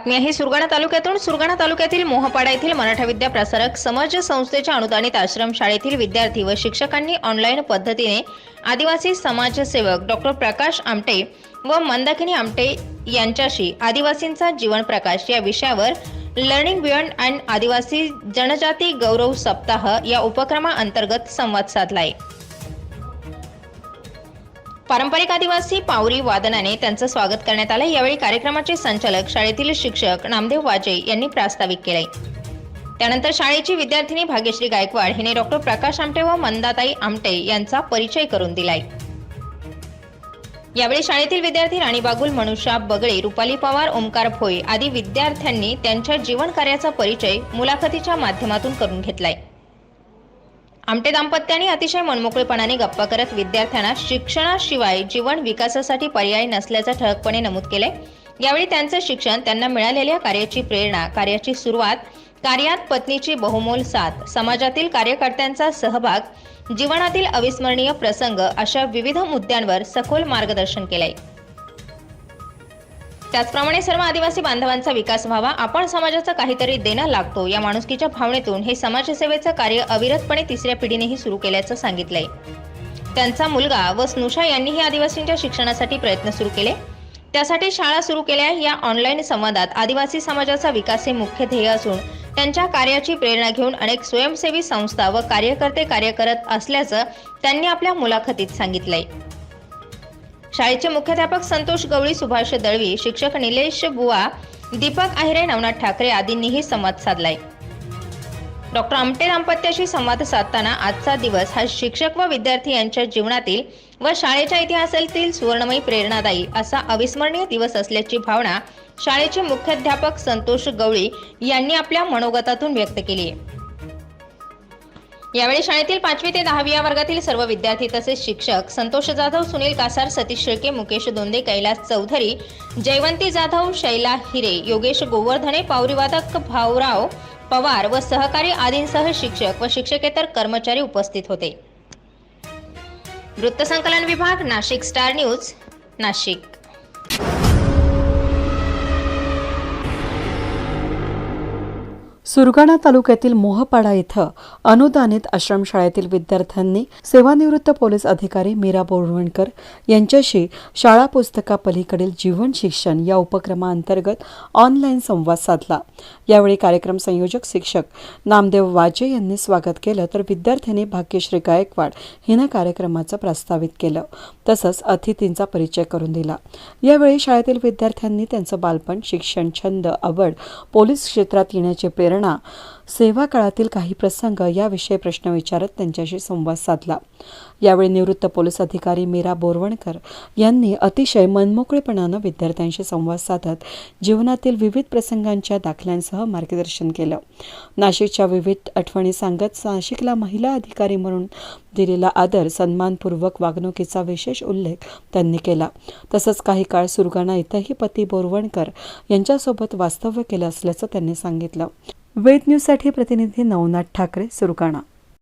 बातमी आहे सुरगाणा तालुक्यातून सुरगाणा तालुक्यातील मोहपाडा येथील मराठा विद्या प्रसारक समाज संस्थेच्या अनुदानित आश्रम शाळेतील विद्यार्थी व शिक्षकांनी ऑनलाईन पद्धतीने आदिवासी समाजसेवक डॉक्टर प्रकाश आमटे व मंदाकिनी आमटे यांच्याशी आदिवासींचा जीवन प्रकाश या विषयावर लर्निंग बियॉन्ड अँड आदिवासी जनजाती गौरव सप्ताह या उपक्रमाअंतर्गत संवाद साधला आहे पारंपरिक आदिवासी पावरी वादनाने त्यांचं स्वागत करण्यात आलं. यावेळी कार्यक्रमाचे संचालक शाळेतील शिक्षक नामदेव वाजे यांनी प्रास्ताविक केले त्यानंतर शाळेची विद्यार्थिनी भाग्यश्री गायकवाड हिने डॉक्टर प्रकाश आमटे व मंदाताई आमटे यांचा परिचय करून दिलाय. यावेळी शाळेतील विद्यार्थी राणी बागुल मनुषा बगळे रुपाली पवार ओमकार फोय आदी विद्यार्थ्यांनी त्यांच्या जीवन कार्याचा परिचय मुलाखतीच्या माध्यमातून करून घेतलाय. आमटे दाम्पत्याने अतिशय मनमोकळेपणाने गप्पा करत विद्यार्थ्यांना शिक्षणाशिवाय जीवन विकासासाठी पर्याय नसल्याचं ठळकपणे नमूद केले यावेळी त्यांचं शिक्षण त्यांना मिळालेल्या कार्याची प्रेरणा कार्याची सुरुवात कार्यात पत्नीची बहुमोल साथ समाजातील कार्यकर्त्यांचा सहभाग जीवनातील अविस्मरणीय प्रसंग अशा विविध मुद्द्यांवर सखोल मार्गदर्शन केलंय. त्याचप्रमाणे सर्व आदिवासी बांधवांचा विकास व्हावा आपण समाजाचं काहीतरी देणं लागतो. या माणुसकीच्या भावनेतून हे समाजसेवेचं कार्य अविरतपणे तिसऱ्या पिढीनेही सुरू केल्याचं सांगितलंय. त्यांचा मुलगा व स्नुषा यांनीही आदिवासींच्या शिक्षणासाठी प्रयत्न सुरू केले. त्यासाठी शाळा सुरू केल्या या ऑनलाईन संवादात आदिवासी समाजाचा विकास हे मुख्य ध्येय असून त्यांच्या कार्याची प्रेरणा घेऊन अनेक स्वयंसेवी संस्था व कार्यकर्ते कार्य करत असल्याचं त्यांनी आपल्या मुलाखतीत सांगितलंय. शाळेचे मुख्याध्यापक संतोष गवळी सुभाष दळवी शिक्षक निलेश बुवा दीपक आहिरे नवनाथ ठाकरे आदींनीही संवाद साधलाय. डॉक्टर आमटे दाम्पत्याशी संवाद साधताना आजचा दिवस हा शिक्षक व विद्यार्थी यांच्या जीवनातील व शाळेच्या इतिहासातील सुवर्णमयी प्रेरणादायी असा अविस्मरणीय दिवस असल्याची भावना शाळेचे मुख्याध्यापक संतोष गवळी यांनी आपल्या मनोगतातून व्यक्त केली आहे यावेळी शाळेतील पाचवी ते दहावी या वर्गातील सर्व विद्यार्थी तसेच शिक्षक संतोष जाधव सुनील कासार सतीश शेळके मुकेश दोंदे कैलास चौधरी जयवंती जाधव शैला हिरे योगेश गोवर्धने पाऊरीवादक भाऊराव पवार व सहकारी आदींसह शिक्षक व शिक्षकेतर कर्मचारी उपस्थित होते. वृत्तसंकलन विभाग नाशिक स्टार न्यूज नाशिक. सुरगाणा तालुक्यातील मोहपाडा इथं अनुदानित आश्रमशाळेतील विद्यार्थ्यांनी सेवानिवृत्त पोलीस अधिकारी मीरा बोरवणकर यांच्याशी शाळा पुस्तकापलीकडील जीवन शिक्षण या उपक्रमाअंतर्गत ऑनलाईन संवाद साधला. यावेळी कार्यक्रम संयोजक शिक्षक नामदेव वाजे यांनी स्वागत केलं तर विद्यार्थ्यांनी भाग्यश्री गायकवाड हिनं कार्यक्रमाचं प्रस्तावित केलं. तसंच अतिथींचा परिचय करून दिला. यावेळी शाळेतील विद्यार्थ्यांनी त्यांचं बालपण शिक्षण छंद आवड पोलीस क्षेत्रात येण्याची प्रेरणा यंत्रणा सेवा काळातील काही प्रसंग याविषयी प्रश्न विचारत त्यांच्याशी संवाद साधला. यावेळी निवृत्त पोलीस अधिकारी मीरा बोरवणकर यांनी अतिशय मनमोकळेपणानं विद्यार्थ्यांशी संवाद साधत जीवनातील विविध प्रसंगांच्या दाखल्यांसह मार्गदर्शन केलं. नाशिकच्या विविध आठवणी सांगत नाशिकला महिला अधिकारी म्हणून दिलेला आदर सन्मानपूर्वक वागणुकीचा विशेष उल्लेख त्यांनी केला. तसंच काही काळ सुरगाणा इथंही पती बोरवणकर यांच्यासोबत वास्तव्य केलं असल्याचं त्यांनी सांगितलं. वेद न्यूजसाठी प्रतिनिधी नवनाथ ठाकरे सुरकाणा.